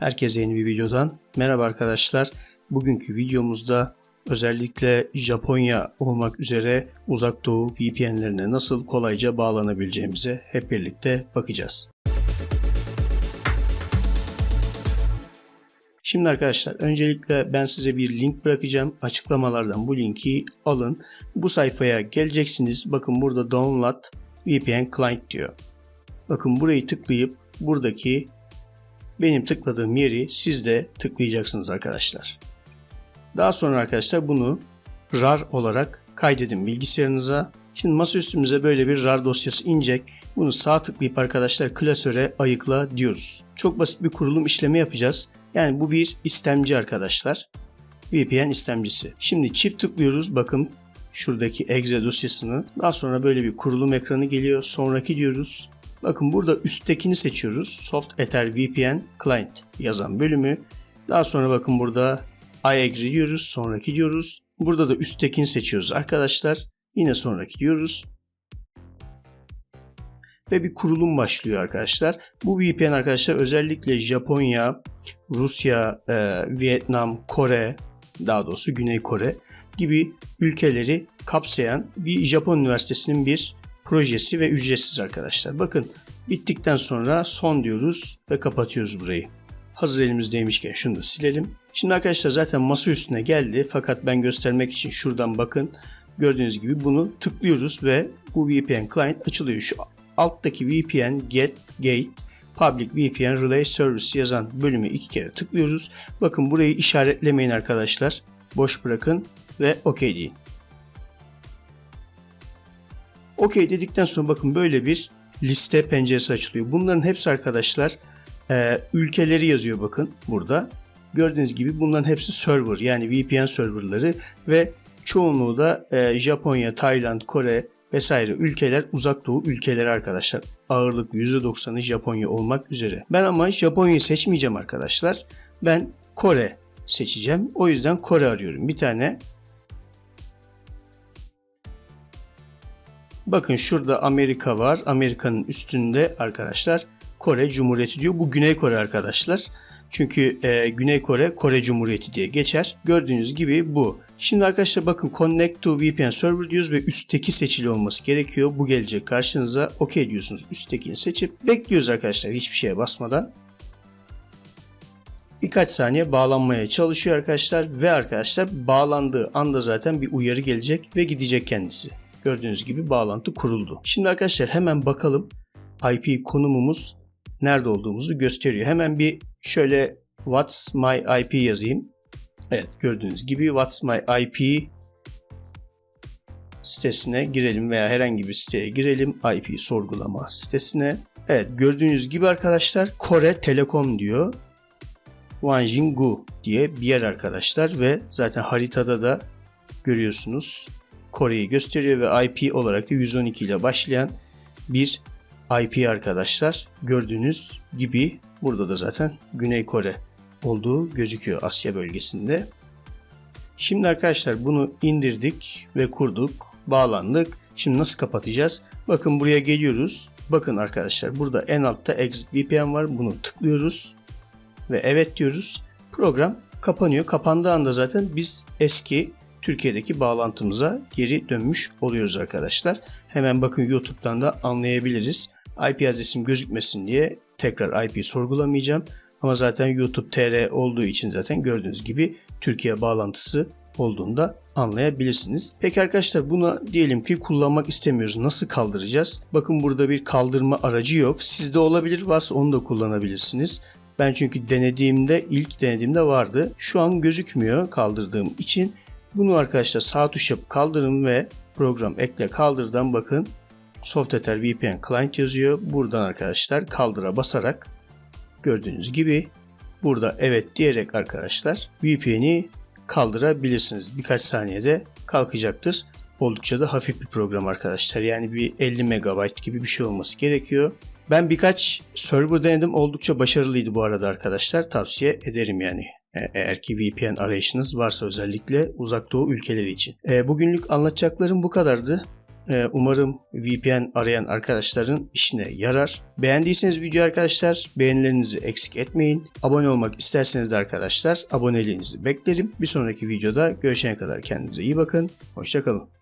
Herkese yeni bir videodan merhaba arkadaşlar. Bugünkü videomuzda özellikle Japonya olmak üzere uzak doğu VPN'lerine nasıl kolayca bağlanabileceğimize hep birlikte bakacağız. Şimdi arkadaşlar öncelikle ben size bir link bırakacağım. Açıklamalardan bu linki alın. Bu sayfaya geleceksiniz. Bakın burada download VPN client diyor. Bakın burayı tıklayıp buradaki benim tıkladığım yeri siz de tıklayacaksınız arkadaşlar. Daha sonra arkadaşlar bunu RAR olarak kaydedin bilgisayarınıza. Şimdi masaüstümüze böyle bir RAR dosyası inecek. Bunu sağ tıklayıp arkadaşlar klasöre ayıkla diyoruz. Çok basit bir kurulum işlemi yapacağız. Yani bu bir istemci arkadaşlar. VPN istemcisi. Şimdi çift tıklıyoruz. Bakın şuradaki exe dosyasını. Daha sonra böyle bir kurulum ekranı geliyor. Sonraki diyoruz. Bakın burada üsttekini seçiyoruz. Soft Ether VPN Client yazan bölümü. Daha sonra bakın burada I agree diyoruz. Sonraki diyoruz. Burada da üsttekini seçiyoruz arkadaşlar. Yine sonraki diyoruz. Ve bir kurulum başlıyor arkadaşlar. Bu VPN arkadaşlar özellikle Japonya, Rusya, e, Vietnam, Kore, daha doğrusu Güney Kore gibi ülkeleri kapsayan bir Japon üniversitesinin bir projesi ve ücretsiz arkadaşlar. Bakın bittikten sonra son diyoruz ve kapatıyoruz burayı. Hazır elimizdeymişken şunu da silelim. Şimdi arkadaşlar zaten masa üstüne geldi fakat ben göstermek için şuradan bakın. Gördüğünüz gibi bunu tıklıyoruz ve bu VPN client açılıyor. Şu alttaki VPN get gate public VPN relay service yazan bölümü iki kere tıklıyoruz. Bakın burayı işaretlemeyin arkadaşlar. Boş bırakın ve OK deyin. OK dedikten sonra bakın böyle bir liste penceresi açılıyor. Bunların hepsi arkadaşlar e, ülkeleri yazıyor bakın burada. Gördüğünüz gibi bunların hepsi server yani VPN serverları ve çoğunluğu da e, Japonya, Tayland, Kore vesaire ülkeler uzak doğu ülkeleri arkadaşlar. Ağırlık %90'ı Japonya olmak üzere. Ben ama Japonya'yı seçmeyeceğim arkadaşlar. Ben Kore seçeceğim. O yüzden Kore arıyorum. Bir tane Bakın şurada Amerika var. Amerika'nın üstünde arkadaşlar Kore Cumhuriyeti diyor. Bu Güney Kore arkadaşlar. Çünkü e, Güney Kore Kore Cumhuriyeti diye geçer. Gördüğünüz gibi bu. Şimdi arkadaşlar bakın Connect to VPN Server diyoruz ve üstteki seçili olması gerekiyor. Bu gelecek karşınıza. OK diyorsunuz. Üsttekini seçip bekliyoruz arkadaşlar hiçbir şeye basmadan. Birkaç saniye bağlanmaya çalışıyor arkadaşlar ve arkadaşlar bağlandığı anda zaten bir uyarı gelecek ve gidecek kendisi. Gördüğünüz gibi bağlantı kuruldu. Şimdi arkadaşlar hemen bakalım IP konumumuz nerede olduğumuzu gösteriyor. Hemen bir şöyle What's my IP yazayım. Evet gördüğünüz gibi What's my IP sitesine girelim veya herhangi bir siteye girelim. IP sorgulama sitesine. Evet gördüğünüz gibi arkadaşlar Kore Telekom diyor. Wanjingu diye bir yer arkadaşlar ve zaten haritada da görüyorsunuz Kore'yi gösteriyor ve IP olarak da 112 ile başlayan bir IP arkadaşlar. Gördüğünüz gibi burada da zaten Güney Kore olduğu gözüküyor Asya bölgesinde. Şimdi arkadaşlar bunu indirdik ve kurduk, bağlandık. Şimdi nasıl kapatacağız? Bakın buraya geliyoruz. Bakın arkadaşlar burada en altta Exit VPN var. Bunu tıklıyoruz ve evet diyoruz. Program kapanıyor. Kapandığı anda zaten biz eski Türkiye'deki bağlantımıza geri dönmüş oluyoruz arkadaşlar. Hemen bakın YouTube'dan da anlayabiliriz. IP adresim gözükmesin diye tekrar IP sorgulamayacağım. Ama zaten YouTube TR olduğu için zaten gördüğünüz gibi Türkiye bağlantısı olduğunda anlayabilirsiniz. Peki arkadaşlar buna diyelim ki kullanmak istemiyoruz. Nasıl kaldıracağız? Bakın burada bir kaldırma aracı yok. Sizde olabilir varsa onu da kullanabilirsiniz. Ben çünkü denediğimde ilk denediğimde vardı. Şu an gözükmüyor kaldırdığım için. Bunu arkadaşlar sağ tuş yapıp kaldırın ve program ekle kaldırdan bakın Softether VPN Client yazıyor. Buradan arkadaşlar kaldıra basarak gördüğünüz gibi burada evet diyerek arkadaşlar VPN'i kaldırabilirsiniz. Birkaç saniyede kalkacaktır. Oldukça da hafif bir program arkadaşlar. Yani bir 50 MB gibi bir şey olması gerekiyor. Ben birkaç server denedim. Oldukça başarılıydı bu arada arkadaşlar. Tavsiye ederim yani. E, eğer ki VPN arayışınız varsa özellikle uzak doğu ülkeleri için. E, bugünlük anlatacaklarım bu kadardı. Ee, umarım VPN arayan arkadaşların işine yarar. Beğendiyseniz video arkadaşlar beğenilerinizi eksik etmeyin. Abone olmak isterseniz de arkadaşlar aboneliğinizi beklerim. Bir sonraki videoda görüşene kadar kendinize iyi bakın. Hoşçakalın.